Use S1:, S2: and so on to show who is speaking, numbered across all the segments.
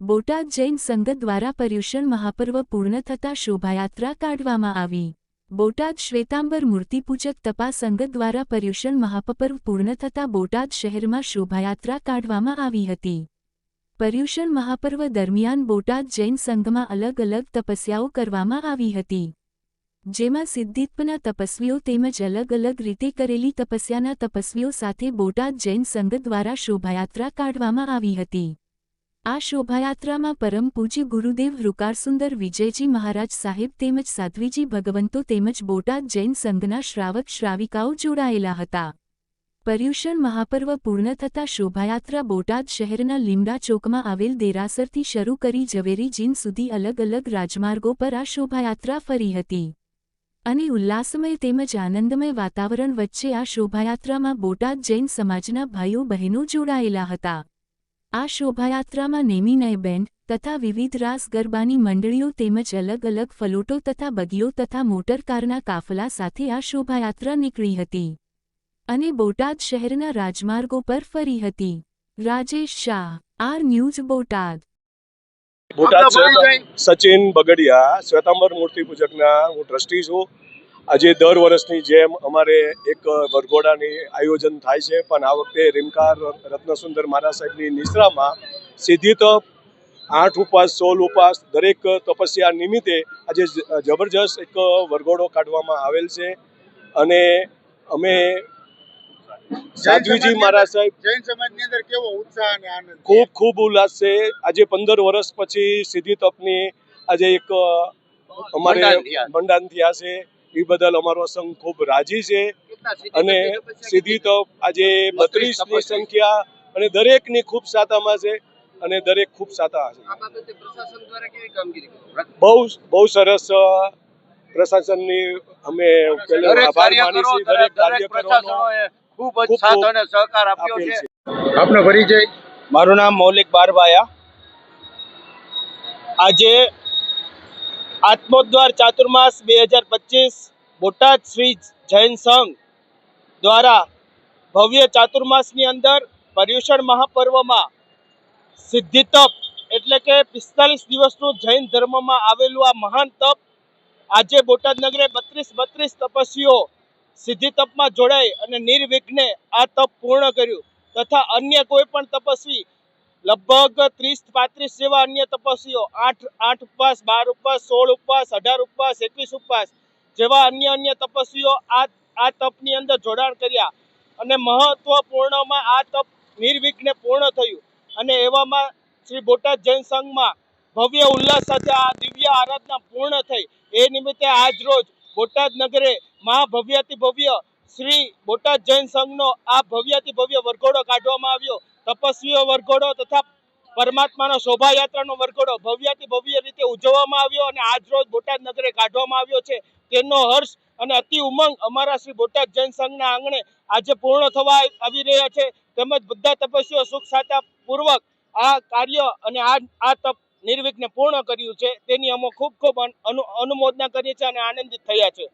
S1: બોટાદ જૈન સંઘ દ્વારા પર્યુષણ મહાપર્વ પૂર્ણ થતા શોભાયાત્રા કાઢવામાં આવી. બોટાદ શ્વેતાંબર મૂર્તિપૂજક તપા સંઘ દ્વારા પર્યુષણ મહાપર્વ પૂર્ણ થતા બોટાદ શહેરમાં શોભાયાત્રા કાઢવામાં આવી હતી. પર્યુષણ મહાપર્વ દરમિયાન બોટાદ જૈન સંઘમાં અલગ અલગ તપસ્યાઓ કરવામાં આવી હતી. જેમાં સિદ્ધિત્વના તપસ્વીઓ તેમજ અલગ અલગ રીતે કરેલી તપસ્યાના તપસ્વીઓ સાથે બોટાદ જૈન સંઘ દ્વારા શોભાયાત્રા કાઢવામાં આવી હતી. આ શોભાયાત્રામાં પરમ પૂજ્ય ગુરુદેવ રૂકારસુંદર વિજયજી મહારાજ સાહેબ તેમજ સાધ્વીજી ભગવંતો તેમજ બોટાદ જૈન સંઘના શ્રાવક શ્રાવિકાઓ જોડાયેલા હતા. પર્યુષણ મહાપર્વ પૂર્ણ થતા શોભાયાત્રા બોટાદ શહેરના લીમડા ચોકમાં આવેલ દેરાસરથી શરૂ કરી ઝવેરી જીન સુધી અલગ અલગ રાજમાર્ગો પર આ શોભાયાત્રા ફરી હતી. અને ઉલ્લાસમય તેમજ આનંદમય વાતાવરણ વચ્ચે આ શોભાયાત્રામાં બોટાદ જૈન સમાજના ભાઈઓ બહેનો જોડાયેલા હતા. આ શોભાયાત્રામાં નેમી બેન્ડ તથા વિવિધ રાસ ગરબાની મંડળીઓ તેમજ અલગ અલગ ફલોટો તથા બગીઓ તથા મોટરકારના કાફલા સાથે આ શોભાયાત્રા નીકળી હતી અને બોટાદ શહેરના રાજમાર્ગો પર ફરી હતી. Rajesh Shah R news Botad.
S2: Botad Sachin Bagadiya Shwetambar મૂર્તિ પૂજકના હું ટ્રસ્ટી છું. આજે દર વર્ષની જેમ અમારે એક વરઘોડાની આયોજન થાય છે પણ આ વખતે રીમકાર રત્નસુંદર મહારાજ સાહેબની નિશ્રામાં સીધી તપ આઠ ઉપવાસ સોળ ઉપવાસ દરેક તપસ્યા નિમિત્તે આજે જબરજસ્ત એક વરઘોડો કાઢવામાં આવેલ છે. અને અમે સાધ્વીજી મહારાજ સાહેબ
S3: જૈન સમાજની અંદર કેવો ઉત્સાહ અને આનંદ
S2: ખૂબ ખૂબ ઉલ્લાસ છે. આજે પંદર વર્ષ પછી સીધી તપની આજે એક અમારે
S3: મંડાન થયા
S2: છે. એ બદલ અમારો સંઘ ખૂબ રાજી છે. અને સીધી તો આજે
S3: બત્રીસ
S2: બત્રીસની સંખ્યા અને દરેકની ખૂબ સાતામાં છે અને દરેક ખૂબ સાતા છે.
S3: આ બાબતે પ્રશાસન દ્વારા કેવી કામગીરી કરી?
S2: બહુ બહુ સરસ પ્રશાસનની અમે આભાર
S3: કાર્યકરો,
S2: માની છીએ
S3: દરેક
S2: કાર્યકરોનો
S3: ખૂબ જ સાથ અને સહકાર આપ્યો છે.
S2: છે.
S3: આપનો પરિચય?
S4: મારું નામ મૌલિક બારવાયા. આજે આત્મોદ્વાર ચાતુર્માસ બે હજાર પચીસ બોટાદ શ્રી જૈન સંઘ દ્વારા ભવ્ય ચાતુર્માસની અંદર પર્યુષણ મહાપર્વમાં સિદ્ધિ તપ એટલે કે પિસ્તાલીસ દિવસનું જૈન ધર્મમાં આવેલું આ મહાન તપ આજે બોટાદ નગરે બત્રીસ બત્રીસ તપસ્વીઓ સિદ્ધિ તપમાં જોડાઈ અને નિર્વિઘ્ને આ તપ પૂર્ણ કર્યું. તથા અન્ય કોઈ પણ તપસ્વી, લગભગ ત્રીસ પાંત્રીસ જેવા અન્ય તપસ્વીઓ, આઠ આઠ ઉપવાસ, બાર ઉપવાસ, સોળ ઉપવાસ, અઢાર ઉપવાસ, એકવીસ ઉપવાસ જેવા અન્ય અન્ય તપસ્વીઓ આ આ તપની અંદર જોડાણ કર્યા અને મહત્વપૂર્ણમાં આ તપ નિર્વિઘ્ને પૂર્ણ થયું અને એવામાં શ્રી બોટાદ જૈન સંઘમાં ભવ્ય ઉલ્લાસ સાથે આ દિવ્ય આરાધના પૂર્ણ થઈ. એ નિમિત્તે આજ રોજ બોટાદ નગરે મહા ભવ્યાતિ ભવ્ય શ્રી બોટાદ જૈન સંઘનો આ ભવ્યાતિ ભવ્ય વરઘોડો કાઢવામાં આવ્યો. તપસ્વીઓ વરઘોડો તથા પરમાત્માનો શોભાયાત્રાનો વરઘોડો ભવ્યાતિ ભવ્ય રીતે ઉજવવામાં આવ્યો અને આજ રોજ બોટાદ નગરે કાઢવામાં આવ્યો છે. તેનો હર્ષ અને અતિ ઉમંગ અમારા શ્રી બોટાદ જનસંઘના આંગણે આજે પૂર્ણ થવા આવી રહ્યા છે. તેમજ બધા તપસ્વીઓ સુખ પૂર્વક આ કાર્ય અને આ આ તપ નિર્વિઘ્ને પૂર્ણ કર્યું છે. તેની અમે ખૂબ ખૂબ અનુ- અનુ- અનુમોદના કરીએ છીએ અને આનંદિત થયા છે.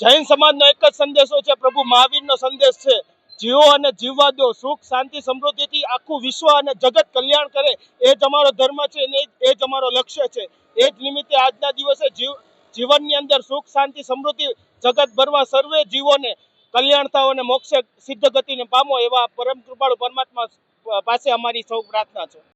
S4: જૈન સમાજનો એક જ સંદેશો છે, પ્રભુ મહાવીરનો સંદેશ છે. જીવો અને જીવવા દો, સુખ, શાંતિ, સમૃદ્ધિથી આખું વિશ્વ અને જગત કલ્યાણ કરે, એ જ અમારો ધર્મ છે અને એ જ- અમારો લક્ષ્ય છે. એ જ નિમિત્તે આજના દિવસે જીવ, જીવનની અંદર સુખ, શાંતિ, સમૃદ્ધિ જગત ભરવા સર્વે જીવોને કલ્યાણ થાવ અને મોક્ષ સિદ્ધ ગતિને પામો એવા પરમ કૃપાળુ પરમાત્મા પાસે અમારી સૌ પ્રાર્થના છે.